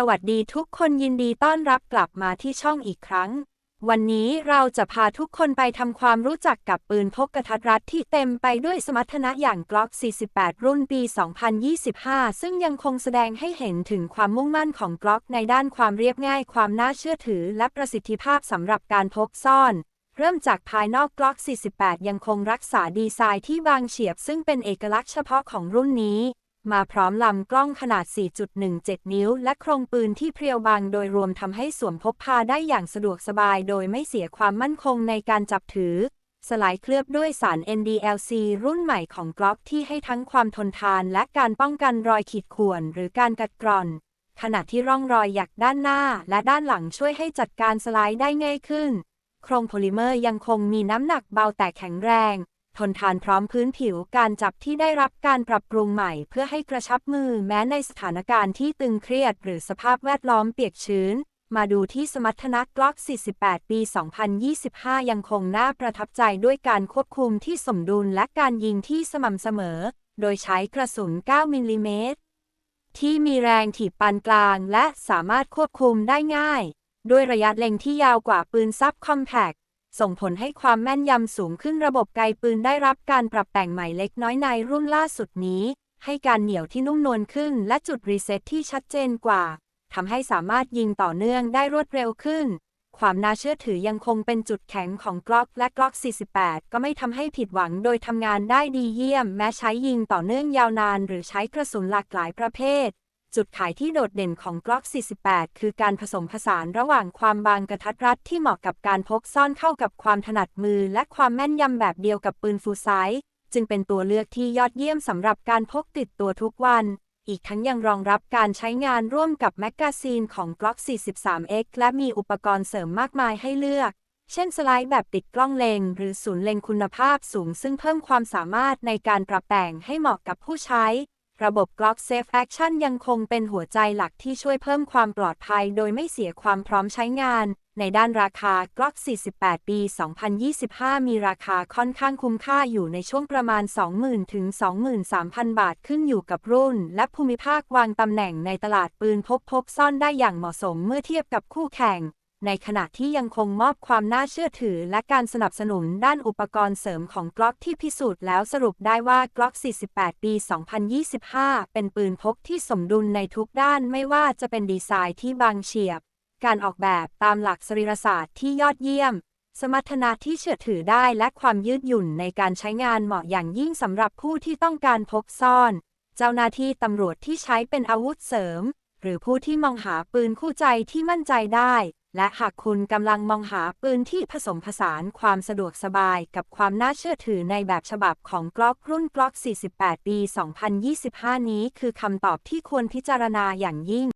สวัสดีทุกคนยินดีต้อนรับกลับมาที่ช่องอีกครั้ง วันนี้เราจะพาทุกคนไปทำความรู้จักกับปืนพกกระทัดรัดที่เต็มไปด้วยสมรรถนะอย่าง Glock 48 รุ่นปี 2025 ซึ่งยังคงแสดงให้เห็นถึงความมุ่งมั่นของ Glock ในด้านความเรียบง่าย ความน่าเชื่อถือ และประสิทธิภาพสำหรับการพกซ่อนเริ่มจากภายนอก Glock 48 ยังคงรักษาดีไซน์ที่บางเฉียบซึ่งเป็นเอกลักษณ์เฉพาะของรุ่นนี้ มาพร้อมลำกล้องขนาด 4.17 นิ้ว และโครงปืนที่เพรียวบางโดยรวมทำให้สวมพกพาได้อย่างสะดวกสบายโดยไม่เสียความมั่นคงในการจับถือ สลายเคลือบด้วยสาร NDLC รุ่นใหม่ของ Glock ที่ให้ทั้งความทนทานและการป้องกันรอยขีดข่วนหรือการกัดกร่อน ขณะที่ร่องรอยหยักด้านหน้าและด้านหลังช่วยให้จัดการสไลด์ได้ง่ายขึ้น โครงโพลิเมอร์ยังคงมีน้ำหนักเบาแต่แข็งแรง ทนทานพร้อมพื้นผิวการจับที่ได้รับการปรับปรุงใหม่เพื่อให้กระชับมือแม้ในสถานการณ์ที่ตึงเครียดหรือสภาพแวดล้อมเปียกชื้น มาดูที่สมรรถนะกล็อก 48 ปี 2025 ยังคงน่าประทับใจด้วยการควบคุมที่สมดุลและการยิงที่สม่ำเสมอ โดยใช้กระสุน 9 มิลลิเมตรที่มีแรงถีบปานกลางและสามารถควบคุมได้ง่าย ด้วยระยะเล็งที่ยาวกว่าปืนซับคอมแพค ส่งผลให้ความแม่นยำสูงขึ้นระบบไกปืนได้รับการปรับแต่งใหม่เล็กน้อยในรุ่นล่าสุดนี้ ให้การเหนี่ยวที่นุ่มนวลขึ้นและจุดรีเซ็ตที่ชัดเจนกว่าทำให้สามารถยิงต่อเนื่องได้รวดเร็วขึ้น ความน่าเชื่อถือยังคงเป็นจุดแข็งของกล็อกและ Glock 48 ก็ไม่ทำให้ผิดหวังโดยทำงานได้ดีเยี่ยม แม้ใช้ยิงต่อเนื่องยาวนาน หรือใช้กระสุนหลากหลายประเภท จุดขายที่โดดเด่นของ Glock 48 คือการผสมผสานระหว่างความบางกระทัดรัดที่เหมาะกับการพกซ่อนเข้ากับความถนัดมือ และความแม่นยำแบบเดียวกับปืนฟูลไซส์จึงเป็นตัวเลือกที่ยอดเยี่ยมสำหรับการพกติดตัวทุกวัน อีกทั้งยังรองรับการใช้งานร่วมกับแมกกาซีนของ Glock 43X และมีอุปกรณ์เสริมมากมายให้เลือก เช่นสไลด์แบบติดกล้องเลงหรือศูนย์เล็งคุณภาพสูง ซึ่งเพิ่มความสามารถในการปรับแต่งให้เหมาะกับผู้ใช้ ระบบ Glock Safe Action ยังคงเป็นหัวใจหลักที่ช่วยเพิ่มความปลอดภัยโดยไม่เสียความพร้อมใช้งาน ในด้านราคา Glock 48 ปี 2025 มีราคาค่อนข้างคุ้มค่าอยู่ในช่วงประมาณ 20,000 ถึง 23,000 บาทขึ้นอยู่กับรุ่น และภูมิภาควางตำแหน่งในตลาดปืนพกพกซ่อนได้อย่างเหมาะสมเมื่อเทียบกับคู่แข่ง ในขณะที่ยังคงมอบความน่าเชื่อถือและการสนับสนุนด้านอุปกรณ์เสริมของ Glock ที่พิสูจน์แล้วสรุปได้ว่า Glock 48 ปี 2025 เป็นปืนพกที่สมดุลในทุกด้านไม่ว่าจะเป็นดีไซน์ที่บางเฉียบ การออกแบบตามหลักสรีรศาสตร์ที่ยอดเยี่ยม สมรรถนะที่เชื่อถือได้และความยืดหยุ่นในการใช้งานเหมาะอย่างยิ่งสำหรับผู้ที่ต้องการพกซ่อน เจ้าหน้าที่ตำรวจที่ใช้เป็นอาวุธเสริม หรือผู้ที่มองหาปืนคู่ใจที่มั่นใจได้ และหากคุณกำลังมองหาปืนที่ผสมผสานความสะดวกสบายกับความน่าเชื่อถือในแบบฉบับของ Glock รุ่น Glock 48ปี 2025 นี้คือคำตอบที่ควรพิจารณาอย่างยิ่ง